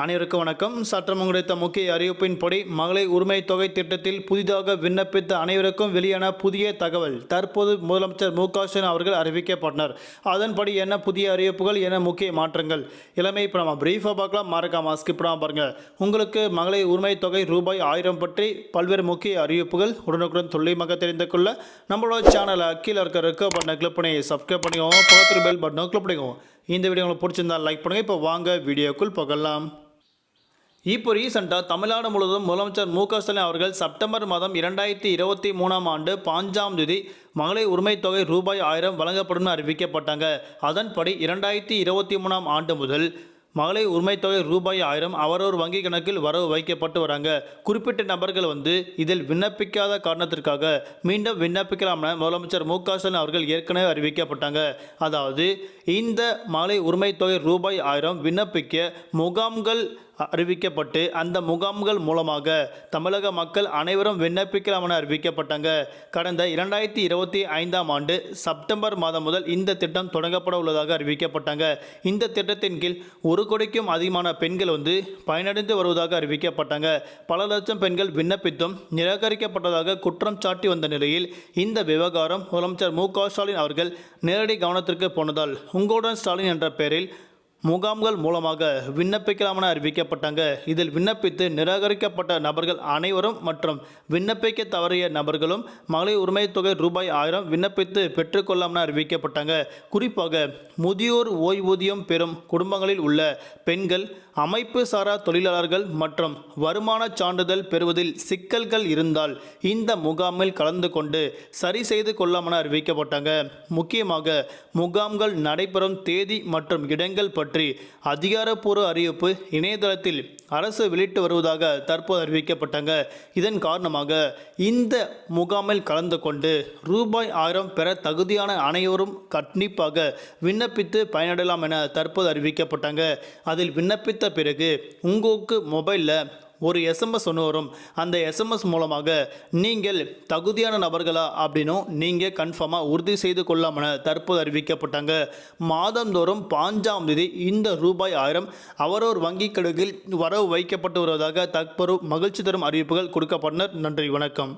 அனைவருக்கும் வணக்கம். சற்றம் கிடைத்த முக்கிய அறிவிப்பின்படி மகளிர் உரிமை தொகை திட்டத்தில் புதிதாக விண்ணப்பித்த அனைவருக்கும் வெளியான புதிய தகவல் தற்போது முதலமைச்சர் மு அவர்கள் அறிவிக்கப்பட்டனர். அதன்படி என்ன புதிய அறிவிப்புகள் என்ன முக்கிய மாற்றங்கள்? இளமை இப்போ நம்ம பிரீஃபாக பார்க்கலாம். மறக்காம ஸ்கிப் பாருங்கள் உங்களுக்கு மகளிர் உரிமை தொகை ரூபாய் ஆயிரம் பற்றி பல்வேறு முக்கிய அறிவிப்புகள் உடனுக்குடன் துல்லியமாக தெரிந்து கொள்ள நம்மளோட சேனலை கீழே இருக்க ரெக்க பட்டனை கிளிக் பண்ணி சப்ஸ்கிரைப் பண்ணிக்கோங்க. பக்கத்தில் பெல் பட்டனை கிளிக் பண்ணிக்கோங்க. இந்த வீடியோ உங்களுக்கு பிடிச்சிருந்தா லைக் பண்ணுங்கள் இப்போ வாங்க வீடியோக்குள் போகலாம். இப்போ ரீசெண்டாக தமிழ்நாடு முழுவதும் முதலமைச்சர் மு ஸ்டாலின் அவர்கள் செப்டம்பர் மாதம் இரண்டாயிரத்தி இருபத்தி மூணாம் ஆண்டு பாஞ்சாம் தேதி மகளிர் உரிமைத் தொகை ரூபாய் ஆயிரம் வழங்கப்படும் அறிவிக்கப்பட்டாங்க. அதன்படி இரண்டாயிரத்தி இருபத்தி மூணாம் ஆண்டு முதல் மகளிர் உரிமைத் தொகை ரூபாய் ஆயிரம் அவரவர் வங்கி கணக்கில் வரவு வைக்கப்பட்டு வராங்க. குறிப்பிட்ட நபர்கள் வந்து இதில் விண்ணப்பிக்காத காரணத்திற்காக மீண்டும் விண்ணப்பிக்கலாம் முதலமைச்சர் மு ஸ்டாலின் அவர்கள் ஏற்கனவே அறிவிக்கப்பட்டாங்க. அதாவது இந்த மகளிர் உரிமைத் தொகை ரூபாய் ஆயிரம் விண்ணப்பிக்க முகாம்கள் அறிவிக்கப்பட்டு அந்த முகாம்கள் மூலமாக தமிழக மக்கள் அனைவரும் விண்ணப்பிக்கலாம் என அறிவிக்கப்பட்டாங்க. கடந்த இரண்டாயிரத்தி இருபத்தி ஐந்தாம் ஆண்டு செப்டம்பர் மாதம் முதல் இந்த திட்டம் தொடங்கப்பட உள்ளதாக அறிவிக்கப்பட்டாங்க. இந்த திட்டத்தின் கீழ் ஒரு கோடிக்கும் அதிகமான பெண்கள் வந்து பயனடைந்து வருவதாக அறிவிக்கப்பட்டாங்க. பல லட்சம் பெண்கள் விண்ணப்பித்தும் நிராகரிக்கப்பட்டதாக குற்றம் சாட்டி வந்த நிலையில் இந்த விவகாரம் முதலமைச்சர் மு க ஸ்டாலின் அவர்கள் நேரடி கவனத்திற்கு போனதால் உங்களுடன் ஸ்டாலின் என்ற பெயரில் முகாம்கள் மூலமாக விண்ணப்பிக்கலாம் என அறிவிக்கப்பட்டாங்க. இதில் விண்ணப்பித்து நிராகரிக்கப்பட்ட நபர்கள் அனைவரும் மற்றும் விண்ணப்பிக்க தவறிய நபர்களும் மகளிர் உரிமை தொகை ரூபாய் ஆயிரம் விண்ணப்பித்து பெற்றுக்கொள்ளலாம் என அறிவிக்கப்பட்டாங்க. குறிப்பாக முதியோர் ஓய்வூதியம் பெறும் குடும்பங்களில் உள்ள பெண்கள் அமைப்பு சாரா தொழிலாளர்கள் மற்றும் வருமான சான்றிதழ் பெறுவதில் சிக்கல்கள் இருந்தால் இந்த முகாமில் கலந்து கொண்டு சரி செய்து கொள்ளலாம் என அறிவிக்கப்பட்டாங்க. முக்கியமாக முகாம்கள் நடைபெறும் தேதி மற்றும் இடங்கள் பற்றி அதிகாரப்பூர்வ அறிவிப்பு இணையதளத்தில் அரசு வெளியிட்டு வருவதாக தற்போது அறிவிக்கப்பட்டாங்க. இதன் காரணமாக இந்த முகாமில் கலந்து கொண்டு ரூபாய் ஆயிரம் பெற தகுதியான அனைவரும் கண்டிப்பாக விண்ணப்பித்து பயனடையலாம் என தற்போது அறிவிக்கப்பட்டாங்க. அதில் விண்ணப்பித்த பிறகு உங்களுக்கு மொபைலில் ஒரு எஸ்எம்எஸ் ஒன்று வரும். அந்த எஸ்எம்எஸ் மூலமாக நீங்கள் தகுதியான நபர்களா அப்படின்னும் நீங்கள் கன்ஃபார்மாக உறுதி செய்து கொள்ளாமல் தற்போது அறிவிக்கப்பட்டாங்க. மாதந்தோறும் பாஞ்சாம் தேதி இந்த ரூபாய் ஆயிரம் அவரோர் வங்கி கணக்கில் வரவு வைக்கப்பட்டு வருவதாக தற்போது மகிழ்ச்சி தரும் அறிவிப்புகள் கொடுக்கப்பட்டனர். நன்றி வணக்கம்.